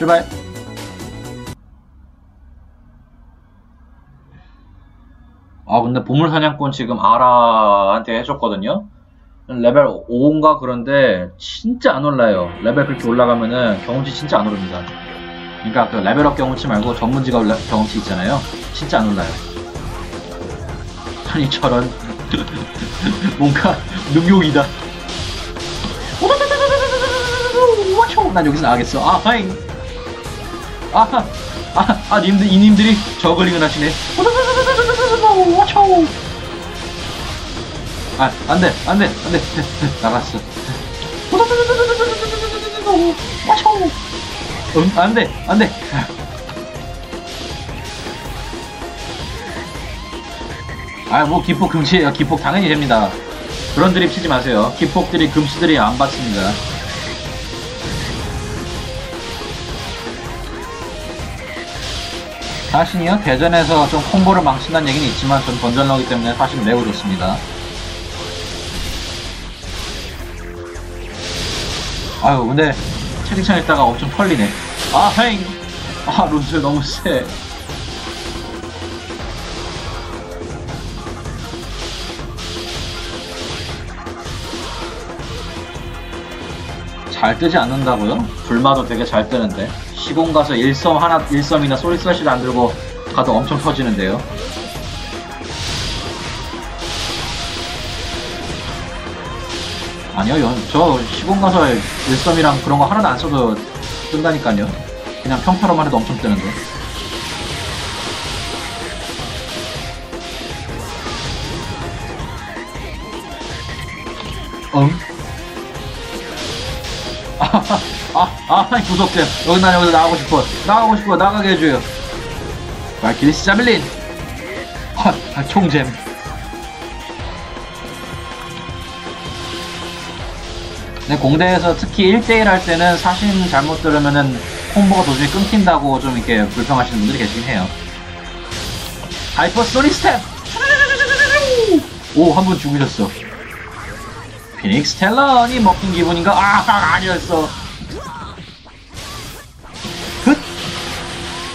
출발. 아, 근데 보물사냥꾼 지금 아라한테 해줬거든요? 레벨 5인가 그런데 진짜 안 올라요. 레벨 그렇게 올라가면은 경험치 진짜 안 오릅니다. 그러니까 그 레벨업 경험치 말고 전문 직업 레- 경험치 있잖아요. 진짜 안 올라요. 아니 저런 뭔가 능욕이다. 와초! 난 여기서 나가겠어. 아, 하잉. 아, 아, 아, 님들, 이님들이 저글링을 하시네. 아, 안 돼, 안 돼, 안 돼. 나갔어. 응, 안 돼, 안 돼. 아, 뭐, 기폭 금치예요. 기폭 당연히 됩니다. 그런 드립 치지 마세요. 기폭들이 금치들이 안 받습니다. 사신이요? 대전에서 좀 콤보를 망친다는 얘기는 있지만 전 번전러기 때문에 사실 매우 좋습니다. 아유 근데 채팅창 읽다가 엄청 털리네. 아 헤잉! 아 룬스 너무 세. 잘 뜨지 않는다고요? 불마도 되게 잘 뜨는데 시공 가서 1섬 하나 1섬이나 소리슬래시도 안 들고 가도 엄청 터지는데요. 아니요 연- 저 시공 가서 1섬이랑 그런 거 하나도 안 써도 뜬다니까요. 그냥 평타로만 해도 엄청 뜨는데. 응? 아, 아, 아, 구석잼. 여기 난 여기서 나가고 싶어. 나가고 싶어. 나가게 해줘요. 발키리 시자밀린. 아, 아, 총잼. 네, 공대에서 특히 1대1 할 때는 사신 잘못 들으면은 콤보가 도중에 끊긴다고 좀 이렇게 불평하시는 분들이 계시긴 해요. 하이퍼 소리 스텝! 오, 한 분 죽으셨어. 피닉스 텔런이 먹힌 기분인가? 아, 아 아니었어.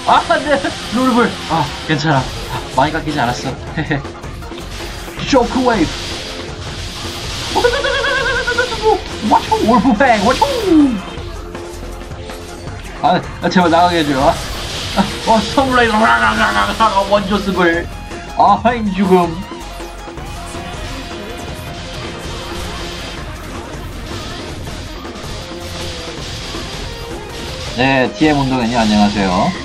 아, 네, 룰불. 아, 괜찮아. 아, 많이 깎이지 않았어. 헤헤. 쇼크 웨이브. 와초, wolfbang, 와초. 아, 아, 제발 나가게 해줘. 아, 어, 스톰레이더. 원조스불. 아, 하인 죽음. 네, TM 운동회님 안녕하세요.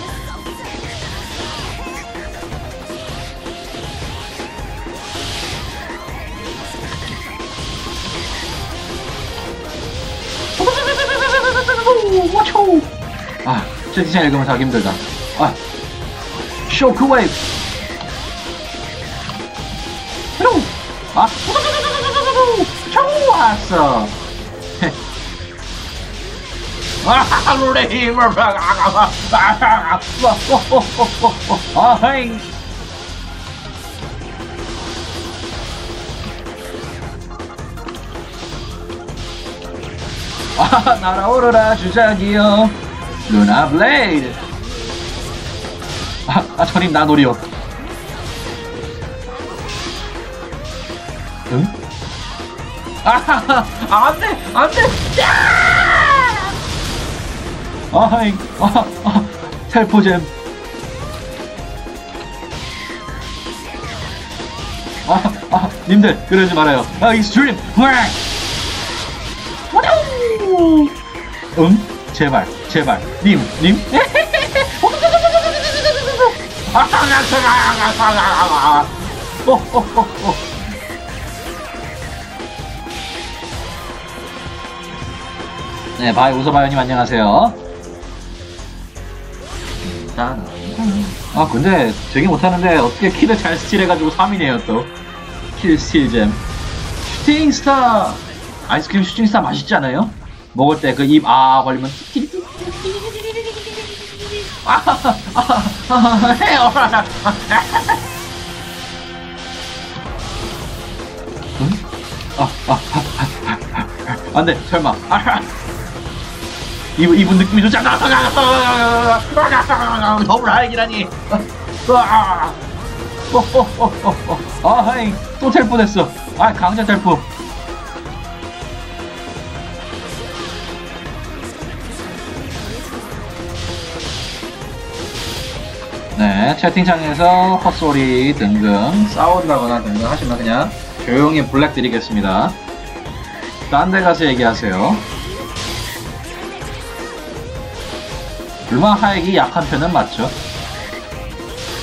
아, 채팅창 읽으면 자기 힘들다. 아, 쇼크웨이브! 헬로! 아, 좋았어! 아, 룰의 힘을 아, 헤이. 아, 날아오르라 주작이여 루나 블레이드 아, 아 저님 나 노리요 응? 아, 안 돼, 안 돼! 야! 아하잉, 아, 아, 텔포잼. 아, 아, 님들, 그러지 말아요. 아, 익스트림! 와! 응? 제발, 제발. 님, 님? 아, 어, 어, 어, 어. 네, 바이 웃어봐요님 안녕하세요. 아, 근데 되게 못하는데 어떻게 키를 잘 스틸해가지고 3이네요 또. 킬 스틸잼. 슈팅스타! 아이스크림 슈팅스타 맛있지 않아요? 먹을 때 그 입 아 걸리면 아, 아, 아? 아, 아, 아, 아, 아, 설마. 아, 이분, 이분 느낌이 좋잖아. 더블 하이기라니. 아, 어, 어, 어, 어, 어. 아, 하이. 또 텔포 됐어. 아, 강제 텔포. 네, 채팅창에서 헛소리 등등 싸운다거나 등등 하시면 그냥 조용히 블랙 드리겠습니다. 딴 데 가서 얘기하세요. 불마 하액이 약한 편은 맞죠.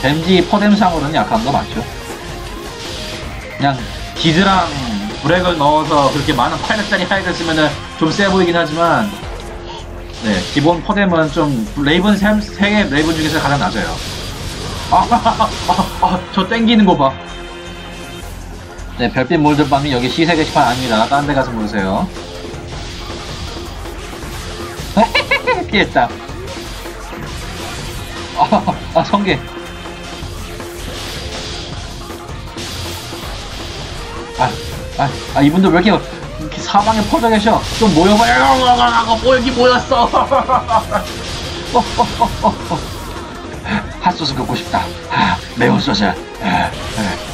댐지 퍼뎀상으로는 약한 거 맞죠. 그냥 디드랑 브렉을 넣어서 그렇게 많은 800짜리 하액을 쓰면은 좀 세 보이긴 하지만 네, 기본 퍼뎀은 좀 레이븐 3, 3개 레이븐 중에서 가장 낮아요. 아, 아, 아, 아, 저 땡기는 거 봐. 네, 별빛 몰드밤이 여기 시세 게시판 아닙니다. 딴 데 가서 보세요. 피했다. 아, 아, 성게. 아, 아, 아, 이분들 왜 이렇게, 이렇게 사방에 퍼져 계셔? 좀 모여봐요. 뭐, 여기 모였어. 어, 어, 어, 어, 어. 핫소스 긋고 싶다. 아, 매운 소스. 아, 아,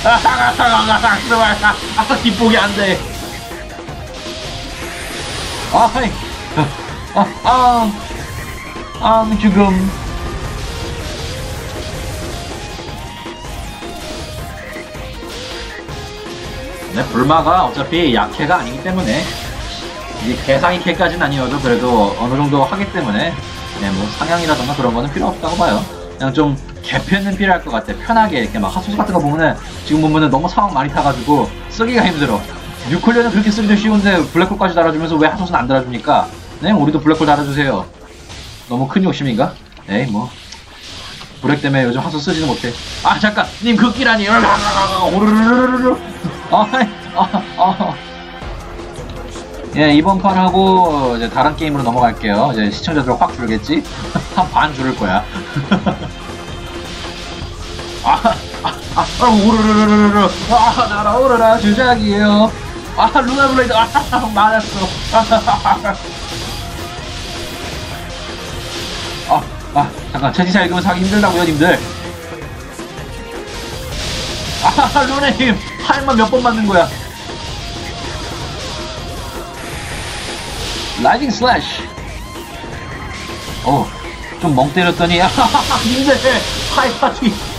아, 아, 아, 아, 뒷복이 안 돼. 아, 하이. 아, 아, 아, 지금. 네, 불마가 어차피 약해가 아니기 때문에 이 개상이 캐까지는 아니어도 그래도 어느 정도 하기 때문에 네, 뭐 상향이라던가 그런 거는 필요 없다고 봐요. 그냥 좀 개편은 필요할 것 같아. 편하게 이렇게 막 핫소스 같은 거 보면은 지금 보면은 너무 상황 많이 타가지고 쓰기가 힘들어. 뉴클리어는 그렇게 쓰기도 쉬운데 블랙홀까지 달아주면서 왜 핫소스는 안 달아주니까? 네, 우리도 블랙홀 달아주세요. 너무 큰 욕심인가? 에이 뭐 브렉 때문에 요즘 핫소스 쓰지는 못해. 아 잠깐, 님 극기라니. 오르르르르르. 아, 아, 아. 예, 이번 판 하고 이제 다른 게임으로 넘어갈게요. 이제 시청자들 확 줄겠지? 한 반 줄을 거야. 아, 우르르르르르. 아, 날아오르라, 주작이에요. 아, 루나 블레이드. 아, 맞았어. 아, 아, 잠깐, 채팅창 읽으면서 하기 힘들다고요, 님들. 아, 루네님. 팔만 몇 번 맞는 거야. 라이딩 슬래시. 어, 좀 멍 때렸더니, 아, 힘들 하이파티.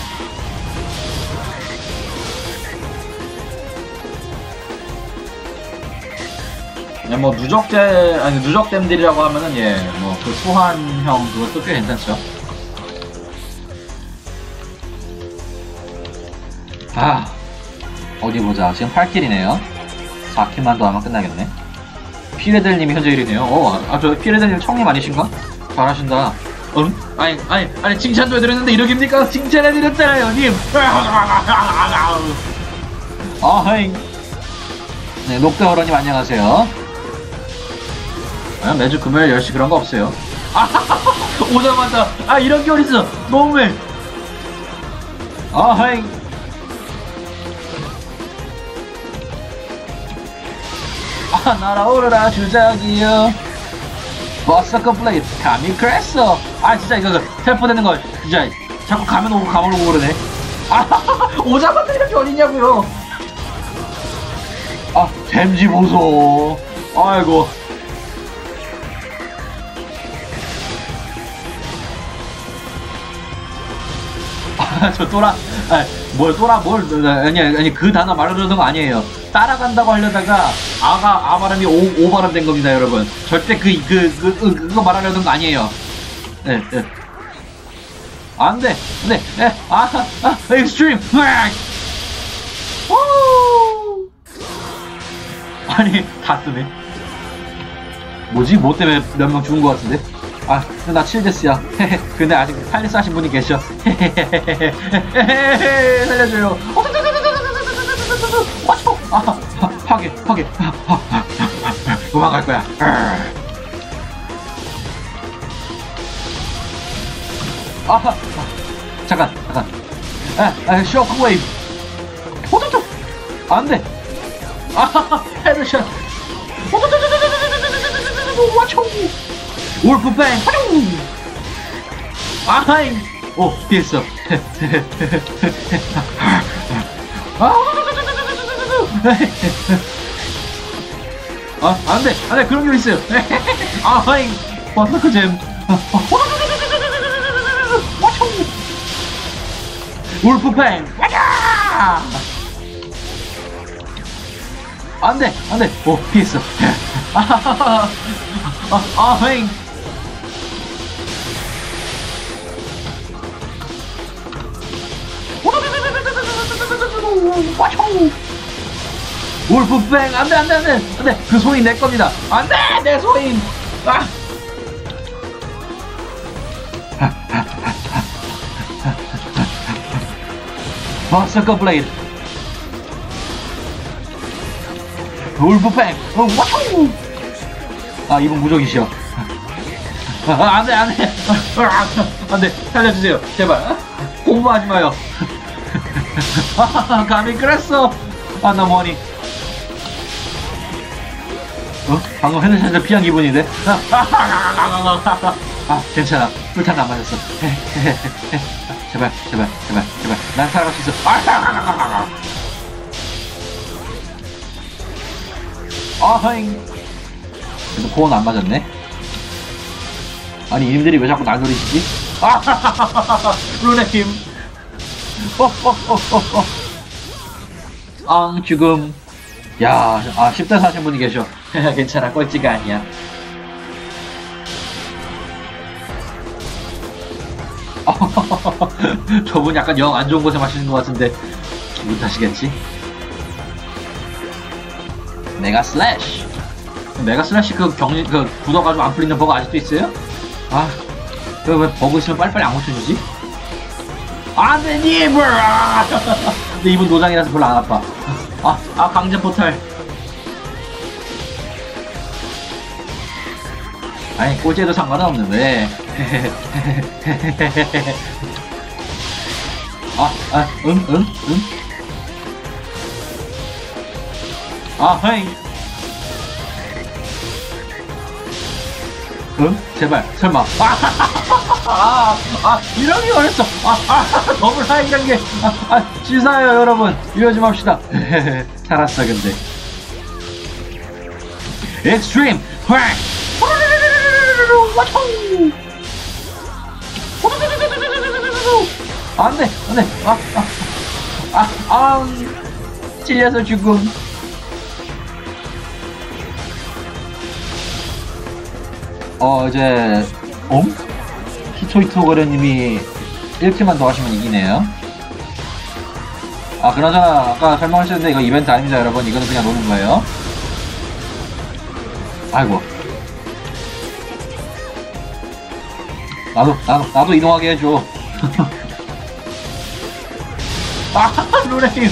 그냥 뭐 누적제 아니 누적댐들이라고 하면은 예뭐그 소환형 그것도 꽤 괜찮죠. 아 어디 보자 지금 8킬이네요. 4킬만 더 하면 끝나겠네. 피레델님이 현재 1위네요. 어, 아, 저 피레델님 청님 아니신가? 잘하신다. 음? 아니, 아니, 아니, 칭찬도 해드렸는데 이러깁니까? 칭찬해드렸잖아요, 님! 아, 하이. 네, 녹다어러님 안녕하세요. 아, 매주 금요일 10시 그런 거 없어요. 아, 오자마자, 아, 이런 게 어딨어. 너무해. 아, 하이. 아, 날아오르라, 주작이요. 버서커 블레이드, 감이 그랬어. 아, 진짜 이거, 텔포 되는 거, 진짜, 자꾸 가면 오고 가면 오고 그러네. 아, 오자마자 이렇게 어딨냐고요. 아, 댐지 보소. 아이고. 저 또라, 아, 뭘 또라, 뭘, 아니, 아니, 그 단어 말하려던 거 아니에요. 따라간다고 하려다가, 아가, 아 발음이 오, 오 발음 된 겁니다, 여러분. 절대 그, 그, 그, 그, 그 거 말하려던 거 아니에요. 네, 네. 안 돼, 네, 네, 아, 아, 익스트림, 우! 아니, 다 뜨네. 뭐지? 뭐 때문에 몇 명 죽은 것 같은데? 아, 나 7데스야. 근데 아직 8데스 하신 분이 계셔. 살려줘요. 아, 아, 파괴, 파괴. 도망갈 거야. 아, 아, 잠깐, 잠깐. 아, 아, 쇼크웨이브. 오토토! 안 돼. 아, 헤드샷. 와초! 울프뱅! 아하잉! 오, 피했어. 아, 안 돼! 안 돼! 그런 게 있어요! 아하잉! 버터크 잼! 울프팽! 안 돼! 안 돼! 오, 피했어. 아하하하! 아, 아하 와총! 울프뱅! 안 돼, 안 돼, 안 돼! 안 돼! 그 소인 내 겁니다! 안 돼! 내 소인! 아! 버서커 블레이드! 울프뱅! 어, 와총! 아, 이분 무적이시여. 아, 안 돼, 안 돼! 아, 안 돼! 살려주세요! 제발! 공부하지 마요! 아, 감히 그랬어! 아, 나 뭐하니? 어? 방금 핸드샷을 피한 기분인데? 아, 괜찮아. 불탄 안 맞았어. 제발, 제발, 제발, 제발. 난 살아갈 수 있어. 아하잉. 그래도 코어는 안 맞았네. 아니, 이님들이 왜 자꾸 날 노리시지? 아, 룬의 힘. 앙, 죽음. 야, 아, 10대 사신 분이 계셔. 괜찮아, 꼴찌가 아니야. 저분 약간 영 안 좋은 곳에 마시는 것 같은데, 기분 탓이겠지? 메가 슬래시! 메가 슬래시 그 경리, 그 굳어가지고 안 풀리는 버그 아직도 있어요? 아, 그 왜 버그 있으면 빨리빨리 안 고쳐주지? 안 돼, 니블! 아! 근데 이분 노장이라서 별로 안 아파. 아, 아, 강제 포탈. 아니, 없는 왜. 아, 아, 응, 응, 응. 아, 헤이. 응? 제발, 설마. 아, 아, 아, 이런 게 어딨어. 아, 아, 더블 하이 이런 게. 아, 아, 치사해요, 여러분. 이러지 맙시다. 살았어, 근데. 엑스트림, 획! 와총! 안 돼, 안 돼. 아, 아, 아, 아, 찔려서 죽음. 어, 이제, 옴? 히토히토 거래님이 1킬만 더 하시면 이기네요. 아, 그나저나, 아까 설명하셨는데 이거 이벤트 아닙니다, 여러분. 이거는 그냥 노는 거예요. 아이고. 나도, 나도, 나도 이동하게 해줘. 아, 루레임.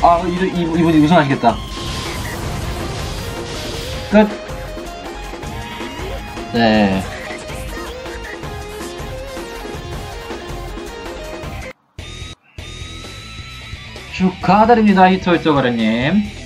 아, 이, 이, 이분이 우승하시겠다. 끝. 네. 축하드립니다, 히토히토 거래님.